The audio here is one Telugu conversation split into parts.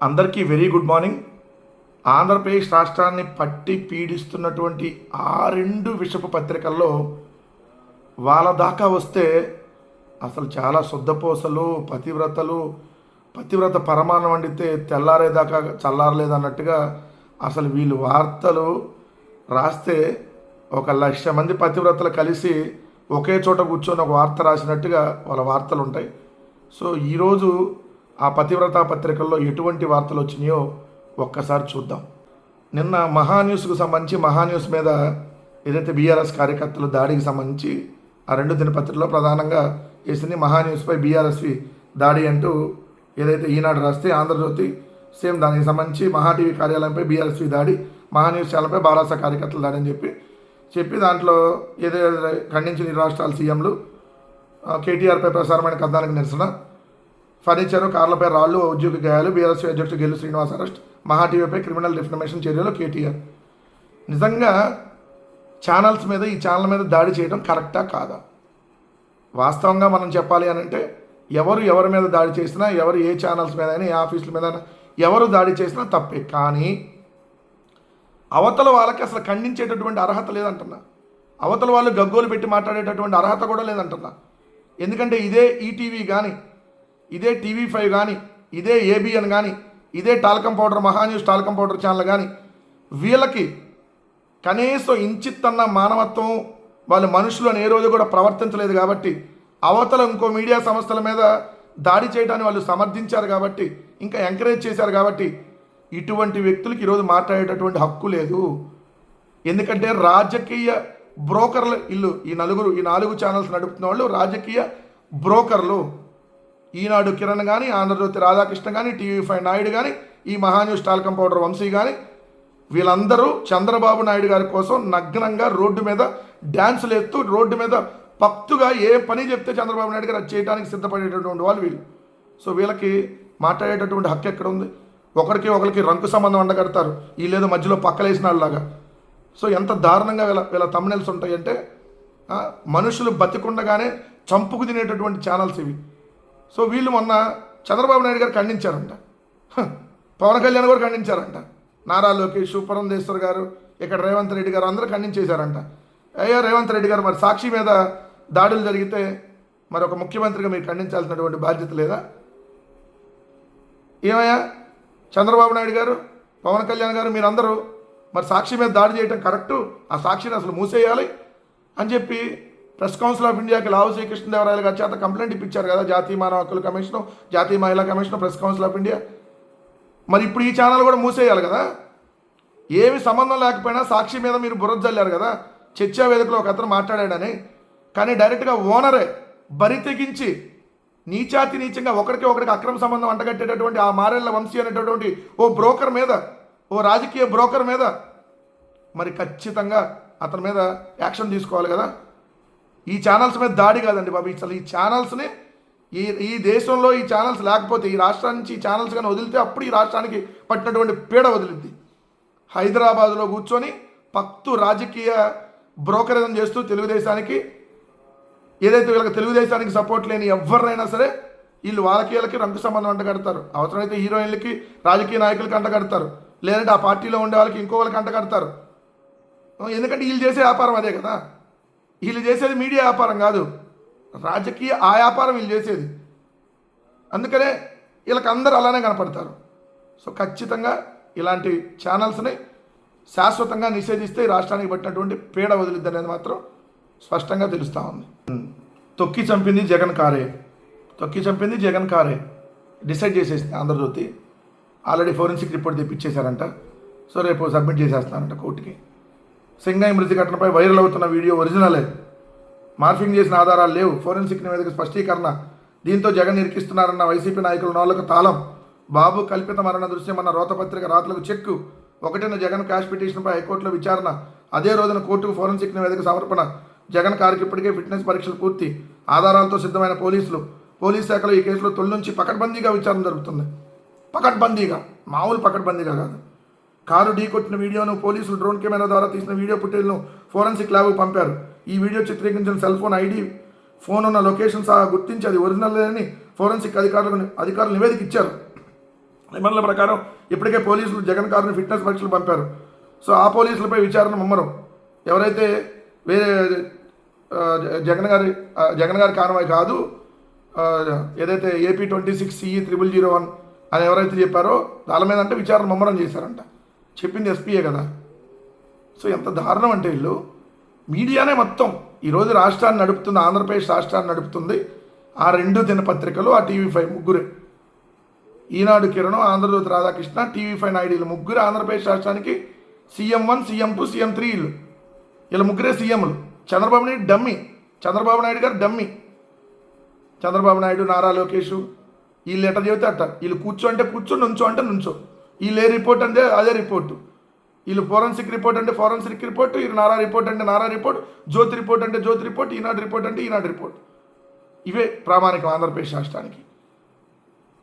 అందరికీ వెరీ గుడ్ మార్నింగ్. ఆంధ్రప్రదేశ్ రాష్ట్రాన్ని పట్టి పీడిస్తున్నటువంటి ఆ రెండు విషపు పత్రికల్లో వాళ్ళ దాకా వస్తే అసలు చాలా శుద్ధపోసలు పతివ్రతలు పతివ్రత పరమాణం వండితే తెల్లారేదాకా చల్లారలేదు అన్నట్టుగా అసలు వీళ్ళు వార్తలు రాస్తే ఒక లక్ష మంది పతివ్రతలు కలిసి ఒకే చోట కూర్చొని ఒక వార్త రాసినట్టుగా వాళ్ళ వార్తలు ఉంటాయి సో ఈరోజు ఆ పతివ్రత పత్రికల్లో ఎటువంటి వార్తలు వచ్చినాయో ఒక్కసారి చూద్దాం. నిన్న మహాన్యూస్కు సంబంధించి మహాన్యూస్ మీద ఏదైతే బీఆర్ఎస్ కార్యకర్తలు దాడికి సంబంధించి ఆ రెండు దినపత్రికలో ప్రధానంగా వేసింది మహాన్యూస్పై బీఆర్ఎస్వి దాడి అంటూ ఏదైతే ఈనాడు రాస్తే ఆంధ్రజ్యోతి సేమ్ దానికి సంబంధించి మహాటీవీ కార్యాలయంపై బీఆర్ఎస్వి దాడి మహాన్యూస్ ఛానల్పై బారాస కార్యకర్తలు దాడి అని చెప్పి చెప్పి దాంట్లో ఏదైతే ఖండించిన రాష్ట్రాల సీఎంలు కేటీఆర్పై ప్రసారమైన కథనానికి నిరసన ఫర్నిచర్ కార్లపై రాళ్ళు ఉద్యోగ గాయాలు బీఆర్ఎస్ అధ్యక్షుడు గెల్లు శ్రీనివాస్ అరెస్ట్ మహా టీవీపై క్రిమినల్ డిఫర్మేషన్ చర్యలు కేటీఆర్. నిజంగా ఛానల్స్ మీద ఈ ఛానల్ మీద దాడి చేయడం కరెక్టా కాదా? వాస్తవంగా మనం చెప్పాలి అని అంటే ఎవరు ఎవరి మీద దాడి చేసినా ఎవరు ఏ ఛానల్స్ మీద అయినా ఏ ఆఫీసుల మీద అయినా ఎవరు దాడి చేసినా తప్పే. కానీ అవతల వాళ్ళకి అసలు ఖండించేటటువంటి అర్హత లేదంటున్నా. అవతల వాళ్ళు గగ్గోలు పెట్టి మాట్లాడేటటువంటి అర్హత కూడా లేదంటున్నా. ఎందుకంటే ఇదే ఈటీవీ కానీ ఇదే టీవీ ఫైవ్ కానీ ఇదే ఏబిఎన్ కానీ ఇదే talcum powder MahaNews talcum powder channel కానీ వీళ్ళకి కనీసం ఇంచిత్తన్న మానవత్వం వాళ్ళు మనుషులు ఏ రోజు కూడా ప్రవర్తించలేదు కాబట్టి అవతల ఇంకో మీడియా సంస్థల మీద దాడి చేయడాన్ని వాళ్ళు సమర్థించారు కాబట్టి ఇంకా ఎంకరేజ్ చేశారు కాబట్టి ఇటువంటి వ్యక్తులకి ఈరోజు మాట్లాడేటటువంటి హక్కు లేదు. ఎందుకంటే రాజకీయ బ్రోకర్ల ఇల్లు ఈ నలుగురు ఈ నాలుగు ఛానల్స్ నడుపుతున్న వాళ్ళు రాజకీయ బ్రోకర్లు. ఈనాడు కిరణ్ కానీ ఆంధ్రజ్యోతి రాధాకృష్ణ కానీ టీవీ ఫైవ్ నాయుడు కానీ ఈ మహాన్యూస్ టాల్కం పౌడర్ వంశీ కానీ వీళ్ళందరూ చంద్రబాబు నాయుడు గారి కోసం నగ్నంగా రోడ్డు మీద డ్యాన్సులు ఎత్తూ రోడ్డు మీద పక్తుగా ఏ పని చెప్తే చంద్రబాబు నాయుడు గారు అది చేయడానికి సిద్ధపడేటటువంటి వాళ్ళు వీళ్ళు. సో వీళ్ళకి మాట్లాడేటటువంటి హక్కు ఎక్కడ ఉంది? ఒకరికి ఒకరికి రంకు సంబంధం అండగడతారు. వీళ్ళేదో మధ్యలో పక్కలేసిన వాళ్ళలాగా సో ఎంత దారుణంగా వీళ్ళ వీళ్ళ తమ్మునెల్స్ ఉంటాయంటే మనుషులు బతికుండగానే చంపుకు తినేటటువంటి ఛానల్స్ ఇవి. సో వీళ్ళు మొన్న చంద్రబాబు నాయుడు గారు ఖండించారంట. హ, పవన్ కళ్యాణ్ గారు ఖండించారంట. నారా లోకేష్ పురంధేశ్వర్ గారు ఇక్కడ రేవంత్ రెడ్డి గారు అందరూ ఖండించేశారంట. అయ్యా రేవంత్ రెడ్డి గారు మరి సాక్షి మీద దాడులు జరిగితే మరి ఒక ముఖ్యమంత్రిగా మీరు ఖండించాల్సినటువంటి బాధ్యత లేదా? ఏమయ్యా చంద్రబాబు నాయుడు గారు పవన్ కళ్యాణ్ గారు మీరందరూ మరి సాక్షి మీద దాడి చేయడం కరెక్టు? ఆ సాక్షిని అసలు మూసేయాలి? అని చెప్పి ప్రెస్ కౌన్సిల్ ఆఫ్ ఇండియాకి లావు శ్రీకృష్ణదేవరాయలు గారి చేత కంప్లైంట్ ఇప్పించారు కదా జాతీయ మానవ హక్కుల కమిషన్ జాతీయ మహిళా commission press council of India. మరి ఇప్పుడు ఈ ఛానల్ కూడా మూసేయాలి కదా? ఏమి సంబంధం లేకపోయినా సాక్షి మీద మీరు బురదల్లారు కదా? చర్చా వేదికలో ఒక అతను మాట్లాడాడని. కానీ డైరెక్ట్గా ఓనరే బరి తెగించి నీచాతి నీచంగా ఒకరికి ఒకరికి అక్రమ సంబంధం అంటగట్టేటటువంటి ఆ మారెళ్ళ వంశీ అనేటటువంటి ఓ బ్రోకర్ మీద ఓ రాజకీయ బ్రోకర్ మీద మరి ఖచ్చితంగా అతని మీద యాక్షన్ తీసుకోవాలి కదా? ఈ ఛానల్స్ మీద దాడి కాదండి బాబు. అసలు ఈ ఛానల్స్ని ఈ ఈ దేశంలో ఈ ఛానల్స్ లేకపోతే ఈ రాష్ట్రానికి నుంచి ఈ ఛానల్స్ కానీ వదిలితే అప్పుడు ఈ రాష్ట్రానికి పట్టినటువంటి పీడ వదిలిద్ది. హైదరాబాద్లో కూర్చొని పక్తు రాజకీయ బ్రోకరేజం చేస్తూ తెలుగుదేశానికి ఏదైతే వీళ్ళకి తెలుగుదేశానికి సపోర్ట్ లేని ఎవరినైనా సరే వీళ్ళు వాళ్ళకి వీళ్ళకి రంగు సంబంధం అంటగడతారు అవసరమైతే హీరోయిన్లకి రాజకీయ నాయకులకి అంటగడతారు లేదంటే ఆ పార్టీలో ఉండే వాళ్ళకి ఇంకో వాళ్ళకి అంటగడతారు ఎందుకంటే వీళ్ళు చేసే వ్యాపారం అదే కదా. వీళ్ళు చేసేది మీడియా వ్యాపారం కాదు. రాజకీయ ఆ వ్యాపారం వీళ్ళు చేసేది. అందుకనే వీళ్ళకి అందరు అలానే కనపడతారు. సో ఖచ్చితంగా ఇలాంటి ఛానల్స్ని శాశ్వతంగా నిషేధిస్తే రాష్ట్రానికి పట్టినటువంటి పీడ వదిలిద్ది అనేది మాత్రం స్పష్టంగా తెలుస్తూ ఉంది. తొక్కి చంపింది జగన్ కారే. తొక్కి చంపింది జగన్ కారే. డిసైడ్ చేసేసింది ఆంధ్రజ్యోతి. ఆల్రెడీ ఫోరెన్సిక్ రిపోర్ట్ తెప్పించేశారంట. సో రేపు సబ్మిట్ చేసేస్తానంట కోర్టుకి. సింగై మృతి ఘటనపై వైరల్ అవుతున్న వీడియో ఒరిజినలే. మార్ఫింగ్ చేసిన ఆధారాలు లేవు. ఫోరెన్సిక్ నివేదిక స్పష్టీకరణ. దీంతో జగన్ ఇరికిస్తున్నారన్న వైసీపీ నాయకుల నోళ్ళకు తాళం. బాబు కల్పిత మరణ దృశ్యమన్న రోతపత్రిక రాతలకు చెక్కు. ఒకటిన జగన్ క్యాష్ పిటిషన్పై హైకోర్టులో విచారణ. అదే రోజున కోర్టుకు ఫోరెన్సిక్ నివేదిక సమర్పణ. జగన్ కారుకి ఇప్పటికే ఫిట్నెస్ పరీక్షలు పూర్తి. ఆధారాలతో సిద్ధమైన పోలీసులు. పోలీస్ శాఖలో ఈ కేసులో తొలి నుంచి పకడ్బందీగా విచారణ జరుగుతుంది. పకడ్బందీగా. మామూలు పకడ్బందీగా కాదు. కారు ఢీకొట్టిన వీడియోను పోలీసులు డ్రోన్ కెమెరా ద్వారా తీసిన వీడియో ఫుటేజ్ను ఫోరెన్సిక్ ల్యాబ్కు పంపారు. ఈ వీడియో చిత్రీకరించిన సెల్ ఫోన్ ఐడి ఫోన్ ఉన్న లొకేషన్ సహా గుర్తించి అది ఒరిజినల్ అని ఫోరెన్సిక్ అధికారులకు అధికారులు నివేదిక ఇచ్చారు. నిబంధనల ప్రకారం ఇప్పటికే పోలీసులు జగన్ కారుని ఫిట్నెస్ పరీక్షలు పంపారు. సో ఆ పోలీసులపై విచారణ ముమ్మరం. ఎవరైతే వేరే జగన్ గారి జగన్ గారి కారణమై కాదు ఏదైతే AP twenty six CE triple zero one అని ఎవరైతే చెప్పారో దాని మీద అంటే విచారణ ముమ్మరం చేశారంట. చెప్పింది ఎస్పీఏ కదా. సో ఎంత దారుణం అంటే వీళ్ళు మీడియానే మొత్తం ఈరోజు రాష్ట్రాన్ని నడుపుతుంది ఆంధ్రప్రదేశ్ రాష్ట్రాన్ని నడుపుతుంది ఆ రెండు దినపత్రికలు ఆ టీవీ ఫైవ్ ముగ్గురే. ఈనాడు కిరణం ఆంధ్రజ్యోతి రాధాకృష్ణ టీవీ ఫైవ్ నాయుడు ముగ్గురు ఆంధ్రప్రదేశ్ రాష్ట్రానికి CM one CM two CM three వీళ్ళు. వీళ్ళ ముగ్గురే సీఎంలు. చంద్రబాబు నాయుడు డమ్మి. చంద్రబాబు నాయుడు గారు డమ్మి. చంద్రబాబు నాయుడు నారా లోకేష్ వీళ్ళు ఎట్ట చెబితే అట్ట వీళ్ళు కూర్చో అంటే కూర్చో నుంచో అంటే నుంచో. వీళ్ళు ఏ రిపోర్ట్ అంటే అదే రిపోర్టు వీళ్ళు ఫోరెన్సిక్ రిపోర్ట్ అంటే ఫోరెన్సిక్ రిపోర్ట్ వీళ్ళు నారా రిపోర్ట్ అంటే నారా రిపోర్ట్ జ్యోతి రిపోర్ట్ అంటే జ్యోతి రిపోర్ట్ ఈనాడు రిపోర్ట్ అంటే ఈనాడు రిపోర్ట్ ఇవే ప్రామాణికం ఆంధ్రప్రదేశ్ రాష్ట్రానికి.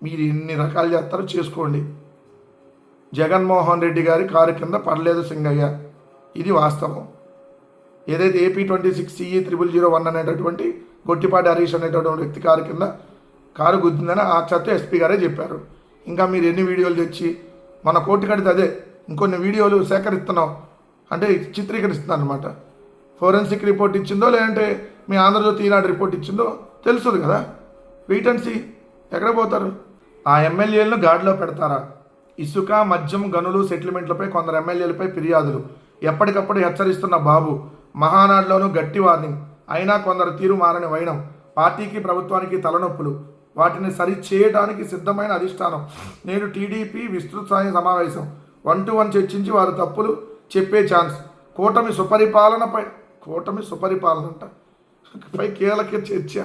మీరు ఎన్ని రకాలు చేస్తారో చేసుకోండి. జగన్మోహన్ రెడ్డి గారి కారు కింద పడలేదు సింగయ్య. ఇది వాస్తవం. ఏదైతే AP twenty six CE triple zero one అనేటటువంటి గొట్టిపాటి హరీష్ అనేటటువంటి వ్యక్తి కారు కింద కారు గుద్దిందని ఆ చత్త ఎస్పీ గారే చెప్పారు. ఇంకా మీరు ఎన్ని వీడియోలు తెచ్చి మన కోర్టు కడితే అదే. ఇంకొన్ని వీడియోలు సేకరిస్తున్నాం అంటే చిత్రీకరిస్తున్నాను అనమాట ఫోరెన్సిక్ రిపోర్ట్ ఇచ్చిందో లేదంటే మీ ఆంధ్రజ్యోతి ఈనాడు రిపోర్ట్ ఇచ్చిందో తెలుస్తుంది కదా. వెయిట్ అండ్ సీ ఎక్కడ పోతారు? ఆ ఎమ్మెల్యేలను గాడిలో పెడతారా? ఇసుక మద్యం గనులు సెటిల్మెంట్లపై కొందరు ఎమ్మెల్యేలపై ఫిర్యాదులు. ఎప్పటికప్పుడు హెచ్చరిస్తున్న బాబు మహానాడులోనూ గట్టి వార్నింగ్. అయినా కొందరు తీరు మారని వైనం. పార్టీకి ప్రభుత్వానికి తలనొప్పులు. వాటిని సరి చేయడానికి సిద్ధమైన అధిష్టానం. నేడు టీడీపీ విస్తృత స్థాయి సమావేశం. వన్ టు వన్ చర్చించి వారు తప్పులు చెప్పే ఛాన్స్. కూటమి సుపరిపాలనపై కూటమి సుపరిపాలన అంట. పై కీలక చర్చ.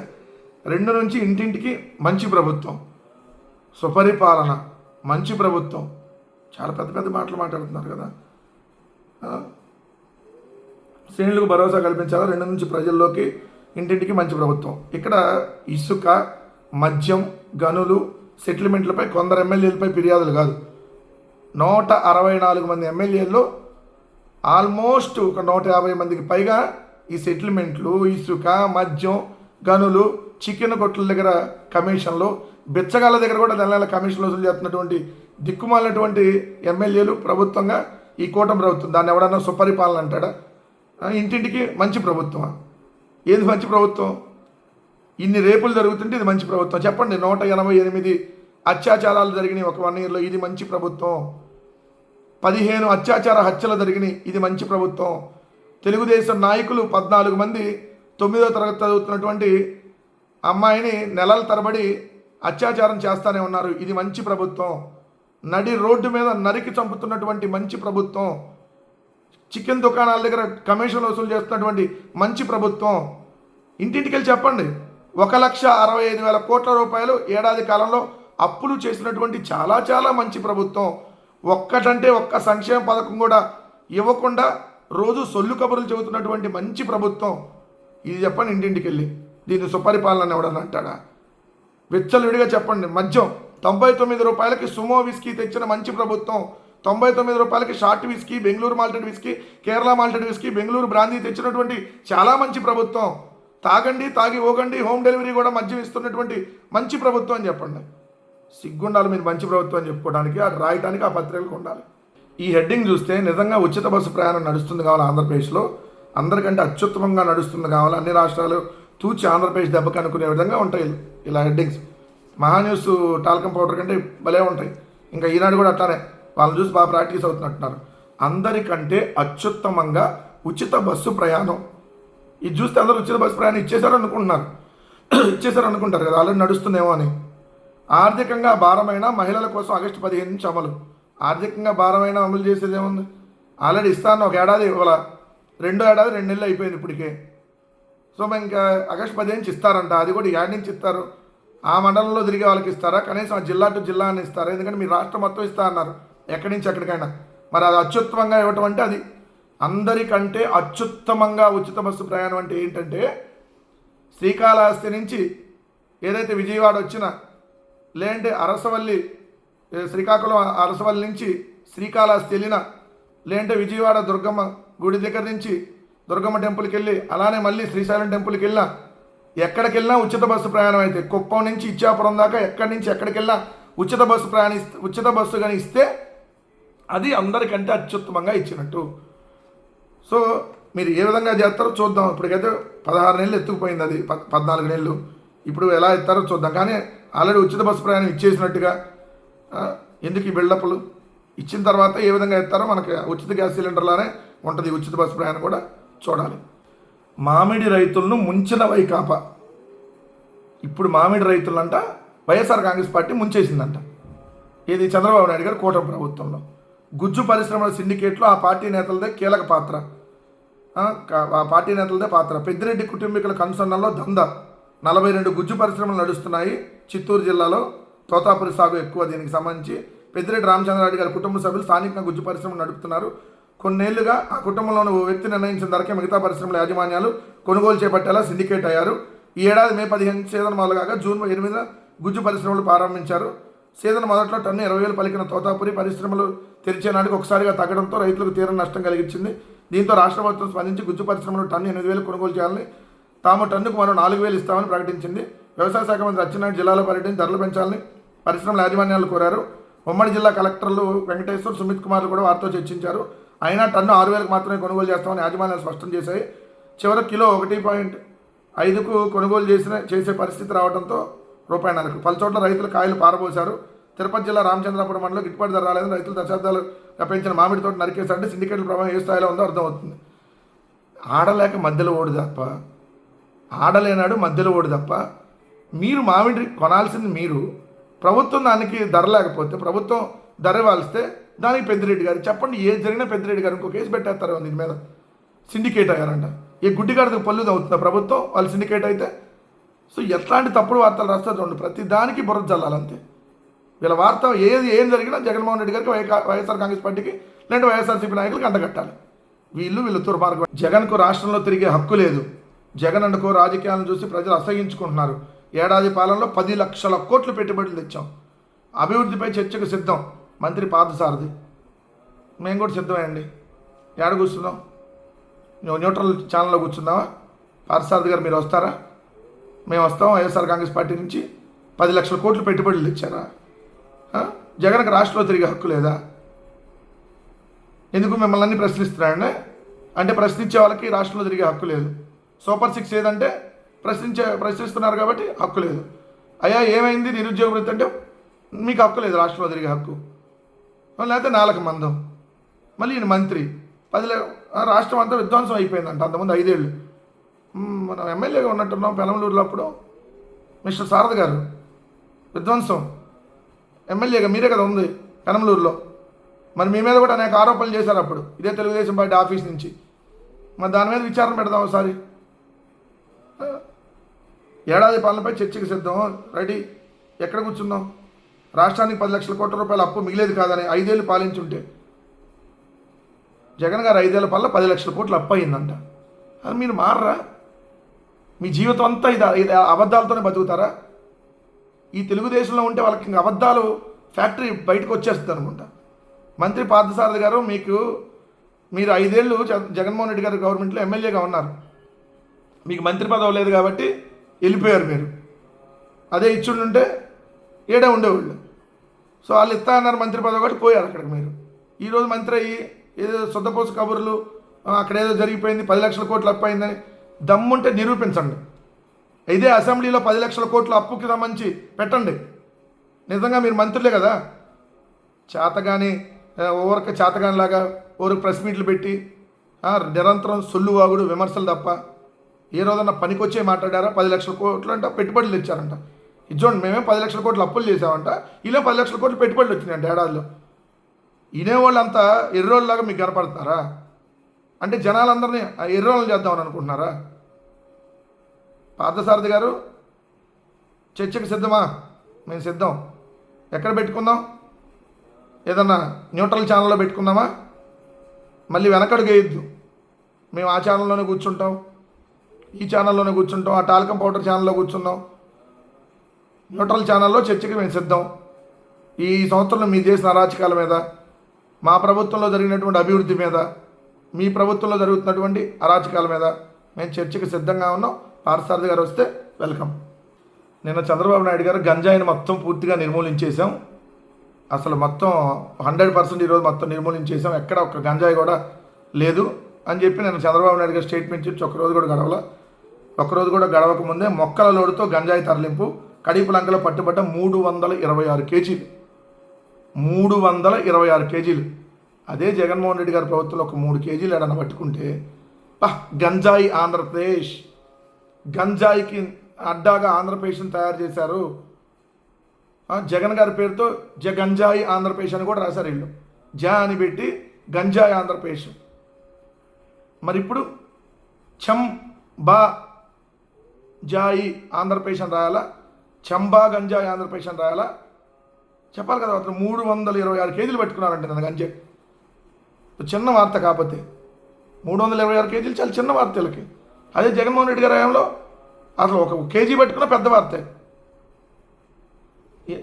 రెండు నుంచి ఇంటింటికి మంచి ప్రభుత్వం. సుపరిపాలన మంచి ప్రభుత్వం. చాలా పెద్ద పెద్ద మాటలు మాట్లాడుతున్నారు కదా. శ్రేణులకు భరోసా కల్పించాలా? రెండు నుంచి ప్రజల్లోకి ఇంటింటికి మంచి ప్రభుత్వం. ఇక్కడ ఇసుక మద్యం గనులు సెటిల్మెంట్లపై కొందరు ఎమ్మెల్యేలపై ఫిర్యాదులు కాదు. నూట అరవై నాలుగు మంది ఎమ్మెల్యేల్లో ఆల్మోస్ట్ ఒక నూట యాభై మందికి పైగా ఈ సెటిల్మెంట్లు ఇసుక మద్యం గనులు చికెన్ కొట్ల దగ్గర కమిషన్లు బిచ్చగాళ్ళ దగ్గర కూడా నెల నెల కమిషన్లు వసూలు చేస్తున్నటువంటి దిక్కుమాలినటువంటి ఎమ్మెల్యేలు ప్రభుత్వంగా ఈ కూటమి ప్రభుత్వం. దాన్ని ఎవడన్నా సుపరిపాలన అంటాడా? ఇంటింటికి మంచి ప్రభుత్వం ఏది మంచి ప్రభుత్వం? ఇన్ని రేపులు జరుగుతుంటే ఇది మంచి ప్రభుత్వం. చెప్పండి నూట ఎనభై ఎనిమిది అత్యాచారాలు జరిగినాయి ఒక వన్ ఇయర్లో ఇది మంచి ప్రభుత్వం. పదిహేను అత్యాచార హత్యలు జరిగినాయి ఇది మంచి ప్రభుత్వం. తెలుగుదేశం నాయకులు పద్నాలుగు మంది తొమ్మిదో తరగతి చదువుతున్నటువంటి అమ్మాయిని నెలల తరబడి అత్యాచారం చేస్తానే ఉన్నారు. ఇది మంచి ప్రభుత్వం. నడి రోడ్డు మీద నరికి చంపుతున్నటువంటి మంచి ప్రభుత్వం. చికెన్ దుకాణాల దగ్గర కమిషన్ వసూలు చేస్తున్నటువంటి మంచి ప్రభుత్వం. ఇంటింటికి వెళ్ళి చెప్పండి. ఒక లక్ష అరవై ఐదు వేల కోట్ల రూపాయలు ఏడాది కాలంలో అప్పులు చేసినటువంటి చాలా చాలా మంచి ప్రభుత్వం. ఒక్కటంటే ఒక్క సంక్షేమ పథకం కూడా ఇవ్వకుండా రోజు సొల్లు కబుర్లు చెబుతున్నటువంటి మంచి ప్రభుత్వం. ఇది చెప్పండి ఇంటింటికి వెళ్ళి దీన్ని సుపరిపాలన ఎవడని అంటాడా? విచ్చలవిడిగా చెప్పండి. మద్యం తొంభై తొమ్మిది రూపాయలకి సుమో విస్కీ తెచ్చిన మంచి ప్రభుత్వం. తొంభై తొమ్మిది రూపాయలకి short whisky Bengaluru malted whisky Kerala malted whisky Bengaluru brandy తెచ్చినటువంటి చాలా మంచి ప్రభుత్వం. తాగండి తాగి ఓగండి హోమ్ డెలివరీ కూడా మద్యం ఇస్తున్నటువంటి మంచి ప్రభుత్వం అని చెప్పండి. సిగ్గుండాలి మీరు మంచి ప్రభుత్వం అని చెప్పుకోవడానికి అది రాయటానికి ఆ పత్రికలకు ఉండాలి. ఈ హెడ్డింగ్ చూస్తే నిజంగా ఉచిత బస్సు ప్రయాణం నడుస్తుంది కావాలి ఆంధ్రప్రదేశ్లో. అందరికంటే అత్యుత్తమంగా నడుస్తుంది కావాలి. అన్ని రాష్ట్రాలు తూచి ఆంధ్రప్రదేశ్ దెబ్బకి అనుకునే విధంగా ఉంటాయి ఇలా హెడ్డింగ్స్. మహాన్యూస్ టాల్కం పౌడర్ కంటే భలే ఉంటాయి. ఇంకా ఈనాడు కూడా అట్లానే వాళ్ళని చూసి బాగా ప్రాక్టీస్ అవుతున్నట్టున్నారు. అందరికంటే అత్యుత్తమంగా ఉచిత బస్సు ప్రయాణం ఇది చూస్తే అందరూ ఉచిత బస్సు ప్రయాణం ఇచ్చేశారు అనుకుంటున్నారు ఇచ్చేశారు అనుకుంటారు కదా ఆల్రెడీ నడుస్తుందేమో అని. ఆర్థికంగా భారమైన మహిళల కోసం ఆగస్టు పదిహేను నుంచి అమలు. ఆర్థికంగా భారమైన అమలు చేసేది ఏముంది ఆల్రెడీ ఇస్తాను ఒక ఏడాది ఇవ్వాల. రెండో ఏడాది రెండు నెలలు అయిపోయింది ఇప్పటికే. సో మేము ఇంకా ఆగస్టు పదిహేను నుంచి ఇస్తారంట అది కూడా యాడ్ నుంచి ఇస్తారు. ఆ మండలంలో తిరిగే వాళ్ళకి ఇస్తారా? కనీసం ఆ జిల్లా టు జిల్లా అని ఇస్తారా? ఎందుకంటే మీరు రాష్ట్రం మొత్తం ఇస్తా అన్నారు. ఎక్కడి నుంచి ఎక్కడికైనా. మరి అది అత్యుత్తమంగా ఇవ్వటం అంటే అది. అందరికంటే అత్యుత్తమంగా ఉచిత బస్సు ప్రయాణం అంటే ఏంటంటే శ్రీకాళహస్తి నుంచి ఏదైతే విజయవాడ వచ్చిన లేదంటే అరసవల్లి శ్రీకాకుళం అరసవల్లి నుంచి శ్రీకాళహస్తి వెళ్ళిన లేదంటే విజయవాడ దుర్గమ్మ గుడి దగ్గర నుంచి దుర్గమ్మ టెంపుల్కి వెళ్ళి అలానే మళ్ళీ శ్రీశైలం టెంపుల్కి వెళ్ళినా ఎక్కడికి వెళ్ళినా ఉచిత బస్సు ప్రయాణం అయితే కుప్పం నుంచి ఇచ్చాపురం దాకా ఎక్కడి నుంచి ఎక్కడికి వెళ్ళినా ఉచిత బస్సు ప్రయాణి ఉచిత బస్సు కానీ ఇస్తే అది అందరికంటే అత్యుత్తమంగా ఇచ్చినట్టు సో మీరు ఏ విధంగా చేస్తారో చూద్దాం. ఇప్పటికైతే పదహారు నెలలు ఎత్తుకుపోయింది అది. పద్నాలుగు నెలలు. ఇప్పుడు ఎలా ఇస్తారో చూద్దాం. కానీ ఆల్రెడీ ఉచిత బస్సు ప్రయాణం ఇచ్చేసినట్టుగా ఎందుకు ఈ బిల్డప్లు? ఇచ్చిన తర్వాత ఏ విధంగా ఇస్తారో మనకి ఉచిత గ్యాస్ సిలిండర్లానే ఉంటుంది. ఉచిత బస్సు ప్రయాణం కూడా చూడాలి. మామిడి రైతులను ముంచిన వైకాపా. ఇప్పుడు మామిడి రైతులంట వైఎస్ఆర్ కాంగ్రెస్ పార్టీ ముంచేసిందంట. ఇది చంద్రబాబు నాయుడు గారు కూటమి ప్రభుత్వంలో. గుజ్జు పరిశ్రమల సిండికేట్లో ఆ పార్టీ నేతలదే కీలక పాత్ర. ఆ, పార్టీ నేతలదే పాత్ర. పెద్దిరెడ్డి కుటుంబీకుల కన్సర్నల్లో దంద. నలభై రెండు గుజ్జు పరిశ్రమలు నడుస్తున్నాయి చిత్తూరు జిల్లాలో. తోతాపురి సాగు ఎక్కువ దీనికి సంబంధించి. పెద్దిరెడ్డి రామచంద్రారెడ్డి గారి కుటుంబ సభ్యులు స్థానికంగా గుజ్జు పరిశ్రమలు నడుపుతున్నారు. కొన్నేళ్ళుగా ఆ కుటుంబంలోని ఓ వ్యక్తి నిర్ణయించిన ధరకే మిగతా పరిశ్రమల యాజమాన్యాలు కొనుగోలు చేపట్టేలా సిండికేట్ అయ్యారు. ఈ ఏడాది మే పదిహేను సీజన్ మొదలుగా జూన్ ఎనిమిదిన గుజ్జు పరిశ్రమలు ప్రారంభించారు. సీజన్ మొదట్లో టన్ను ఇరవై వేలు పలికిన తోతాపురి పరిశ్రమలు తెరిచే నాటికి ఒకసారిగా తగ్గడంతో రైతులకు తీరం నష్టం కలిగించింది. దీంతో రాష్ట్ర ప్రభుత్వం స్పందించి గుజ్జు పరిశ్రమలు టన్ను ఎనిమిది వేలు కొనుగోలు చేయాలని తాము టన్నుకు మరో నాలుగు వేలు ఇస్తామని ప్రకటించింది. వ్యవసాయ శాఖ మంత్రి అచ్చెన్నాయుడు జిల్లాలో పర్యటించి ధరలు పెంచాలని పరిశ్రమల యాజమాన్యాలు కోరారు. ఉమ్మడి జిల్లా కలెక్టర్లు వెంకటేశ్వర్ సుమిత్ కుమార్లు కూడా వారితో చర్చించారు. అయినా టన్ను ఆరు వేలకు మాత్రమే కొనుగోలు చేస్తామని యాజమాన్యాలు స్పష్టం చేశాయి. చివరి కిలో ఒకటి పాయింట్ ఐదుకు కొనుగోలు చేసిన చేసే పరిస్థితి రావడంతో రూపాయి నాలుగు. పలు చోట్ల రైతులు కాయలు పారబోశారు. తిరుపతి జిల్లా రామచంద్రాపురం మండలం గిట్టుబాటు ధర రాలేదని రైతులు దశాబ్దాలు పెంచిన మామిడి తోట నరికేస్తారంటే సిండికేట్ల ప్రభావం ఏ స్థాయిలో ఉందో అర్థమవుతుంది. ఆడలేక మధ్యలో ఓడు తప్ప ఆడలేనాడు మధ్యలో ఓడు తప్ప మీరు మామిడి కొనాల్సింది మీరు ప్రభుత్వం దానికి ధర లేకపోతే ప్రభుత్వం ధర ఇవ్వాల్స్తే దానికి పెద్దిరెడ్డి గారు చెప్పండి ఏ జరిగినా పెద్దిరెడ్డి గారు ఇంకో కేసు పెట్టేస్తారు దీని మీద. సిండికేట్ అయ్యారంట. ఏ గుడ్డిగాడికి పళ్ళు అవుతుందా ప్రభుత్వం? వాళ్ళు సిండికేట్ అయితే. సో ఎట్లాంటి తప్పుడు వార్తలు రాస్తారు చూడండి. ప్రతి దానికి బుర్ర జల్లాలంతే. వీళ్ళ వార్త ఏది ఏం జరిగినా జగన్మోహన్ రెడ్డి గారికి వై- వైఎస్ఆర్ కాంగ్రెస్ పార్టీకి లేదంటే వైఎస్ఆర్సీపీ నాయకులకు అండగట్టాలి వీళ్ళు వీళ్ళు దుర్మార్గం జగన్కు రాష్ట్రంలో తిరిగే హక్కు లేదు. జగన్ అనుకో రాజకీయాలను చూసి ప్రజలు అసహించుకుంటున్నారు. ఏడాది పాలనలో పది లక్షల కోట్లు పెట్టుబడులు తెచ్చాం. అభివృద్ధిపై చర్చకు సిద్ధం. మంత్రి పాదసారథి మేము కూడా సిద్ధమేయండి ఏడ కూర్చున్నాం? న్యూట్రల్ ఛానల్లో కూర్చుందామా పాదసారథి గారు మీరు వస్తారా? మేము వస్తాం. వైఎస్ఆర్ కాంగ్రెస్ పార్టీ నుంచి పది లక్షల కోట్లు పెట్టుబడులు తెచ్చారా? జగన్కి రాష్ట్రంలో తిరిగే హక్కు లేదా? ఎందుకు మిమ్మల్ని అన్ని ప్రశ్నిస్తున్నారండి? అంటే ప్రశ్నించే వాళ్ళకి రాష్ట్రంలో తిరిగే హక్కు లేదు. సూపర్ సిక్స్ ఏదంటే ప్రశ్నించే ప్రశ్నిస్తున్నారు కాబట్టి హక్కు లేదు. అయ్యా ఏమైంది? నిరుద్యోగ వృత్తి అంటే మీకు హక్కు లేదు రాష్ట్రంలో తిరిగే హక్కు. లేకపోతే నాలుగు మందం. మళ్ళీ ఈయన మంత్రి. పది రాష్ట్రం అంతా విధ్వంసం అయిపోయిందంట అంతకుముందు ఐదేళ్ళు. మనం ఎమ్మెల్యేగా ఉన్నట్టున్నాం పెనమలూరులో అప్పుడు. మిస్టర్ శారద గారు. విధ్వంసం. ఎమ్మెల్యేగా మీరే కదా ఉంది కనమలూరులో. మరి మీ మీద కూడా అనేక ఆరోపణలు చేశారు అప్పుడు. ఇదే తెలుగుదేశం పార్టీ ఆఫీస్ నుంచి. మరి దాని మీద విచారణ పెడదాం ఒకసారి. ఏడాది పాలనపై చర్చకు సిద్ధం. రెడీ. ఎక్కడ కూర్చున్నాం రాష్ట్రానికి పది లక్షల కోట్ల రూపాయల అప్పు మిగిలేదు కాదని ఐదేళ్ళు పాలించుంటే. జగన్ గారు ఐదేళ్ళ పల్ల పది లక్షల కోట్లు అప్పు అయిందంట. అది మీరు మారరా? మీ జీవితం అంతా ఇది ఇది అబద్ధాలతోనే బతుకుతారా? ఈ తెలుగుదేశంలో ఉంటే వాళ్ళకి ఇంక అబద్ధాలు ఫ్యాక్టరీ బయటకు వచ్చేస్తుంది అనుకుంటా. మంత్రి పార్థసారథి గారు మీకు మీరు ఐదేళ్ళు జగన్మోహన్ రెడ్డి గారు గవర్నమెంట్లో ఎమ్మెల్యేగా ఉన్నారు. మీకు మంత్రి పదవి లేదు కాబట్టి వెళ్ళిపోయారు మీరు. అదే ఇచ్చుండుంటే ఏడే ఉండేవాళ్ళు. సో వాళ్ళు ఇస్తా అన్నారు మంత్రి పదవి కాబట్టి పోయారు అక్కడికి మీరు. ఈరోజు మంత్రి అయ్యి ఏదో సొద్దపోసు కబుర్లు అక్కడ ఏదో జరిగిపోయింది పది లక్షల కోట్లు అప్పయిందని దమ్ముంటే నిరూపించండి. ఇదే అసెంబ్లీలో పది లక్షల కోట్లు అప్పుకి సంబంధించి పెట్టండి. నిజంగా మీరు మంత్రులే కదా. చేతగాని ఓవరక చేతగానిలాగా ఓరకు ప్రెస్ మీట్లు పెట్టి నిరంతరం సొల్లు వాగుడు విమర్శలు తప్ప ఏ రోజన్నా పనికొచ్చే మాట్లాడారా? పది లక్షల కోట్లు అంట పెట్టుబడులు ఇచ్చారంట ఇది చూడండి మేమే పది లక్షల కోట్లు అప్పులు చేసామంట ఇలా పది లక్షల కోట్లు పెట్టుబడులు వచ్చినాయంట ఏడాదిలో. ఇనేవాళ్ళు ఎర్రోళ్ళలాగా మీకు కనపడుతున్నారా అంటే జనాలందరినీ ఆ ఎర్రోళ్ళని చేద్దామని అనుకుంటున్నారా? పార్థసారథి గారు చర్చకు సిద్ధమా? మేము సిద్ధం. ఎక్కడ పెట్టుకుందాం? ఏదన్నా న్యూట్రల్ ఛానల్లో పెట్టుకుందామా? మళ్ళీ వెనకడుగు వేయొద్దు. మేము ఆ ఛానల్లోనే కూర్చుంటాం ఈ ఛానల్లోనే కూర్చుంటాం ఆ టాల్కం పౌడర్ ఛానల్లో కూర్చున్నాం న్యూట్రల్ ఛానల్లో చర్చకి మేము సిద్ధం. ఈ సంవత్సరంలో మీరు చేసిన అరాచకాల మీద మా ప్రభుత్వంలో జరిగినటువంటి అభివృద్ధి మీద మీ ప్రభుత్వంలో జరుగుతున్నటువంటి అరాచకాల మీద మేము చర్చకు సిద్ధంగా ఉన్నాం. పార్థసారథి గారు వస్తే వెల్కమ్. నిన్న చంద్రబాబు నాయుడు గారు గంజాయిని మొత్తం పూర్తిగా నిర్మూలించేశాం. అసలు మొత్తం హండ్రెడ్ పర్సెంట్ ఈరోజు మొత్తం నిర్మూలించేసాం ఎక్కడ ఒక గంజాయి కూడా లేదు అని చెప్పి నేను చంద్రబాబు నాయుడు గారు స్టేట్మెంట్ ఇచ్చి ఒకరోజు కూడా గడవల. ఒకరోజు కూడా గడవక ముందే మొక్కల లోడుతో గంజాయి తరలింపు కడిపులంకలో పట్టుబడ్డ మూడు వందల ఇరవై ఆరు కేజీలు. మూడు వందల ఇరవై ఆరు కేజీలు. అదే జగన్మోహన్ రెడ్డి గారి ప్రభుత్వంలో ఒక మూడు కేజీలు ఏడన్నా పట్టుకుంటే పా గంజాయి ఆంధ్రప్రదేశ్ గంజాయికి అడ్డాగా ఆంధ్రప్రదేశ్ని తయారు చేశారు. జగన్ గారి పేరుతో జగంజాయి ఆంధ్రప్రదేశ్ అని కూడా రాశారు వీళ్ళు. జ అని పెట్టి గంజాయి ఆంధ్రప్రదేశ్ మరి ఇప్పుడు చం బా జాయి ఆంధ్రప్రదేశ్ అని రాయాలా? చంబా గంజాయి ఆంధ్రప్రదేశ్ అని రాయాలా? చెప్పాలి కదా అతను మూడు వందల ఇరవై ఆరు కేజీలు పెట్టుకున్నారంటే నన్ను గంజాయి. చిన్న వార్త కాకపోతే. మూడు వందల ఇరవై ఆరు కేజీలు చాలా చిన్న వార్త వీళ్ళకి. అదే జగన్మోహన్ రెడ్డి గారి హయాంలో అసలు ఒక కేజీ పెట్టుకున్న పెద్ద వార్తే.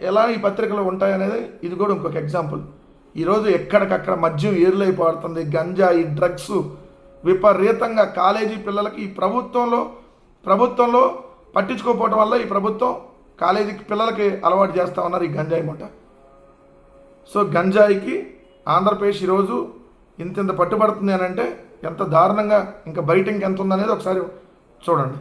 ఎలా ఈ పత్రికలు ఉంటాయనేది ఇది కూడా ఇంకొక ఎగ్జాంపుల్. ఈరోజు ఎక్కడికక్కడ మద్యం ఏరులైపోతుంది గంజాయి డ్రగ్స్ విపరీతంగా కాలేజీ పిల్లలకి ఈ ప్రభుత్వంలో ప్రభుత్వంలో పట్టించుకోకపోవడం వల్ల ఈ ప్రభుత్వం కాలేజీకి పిల్లలకి అలవాటు చేస్తూ ఉన్నారు ఈ గంజాయి మూట. సో గంజాయికి ఆంధ్రప్రదేశ్ ఈరోజు ఇంత ఇంత పట్టుబడుతుంది అని అంటే ఎంత దారుణంగా ఇంకా బయట ఇంకెంత ఉందనేది ఒకసారి చూడండి.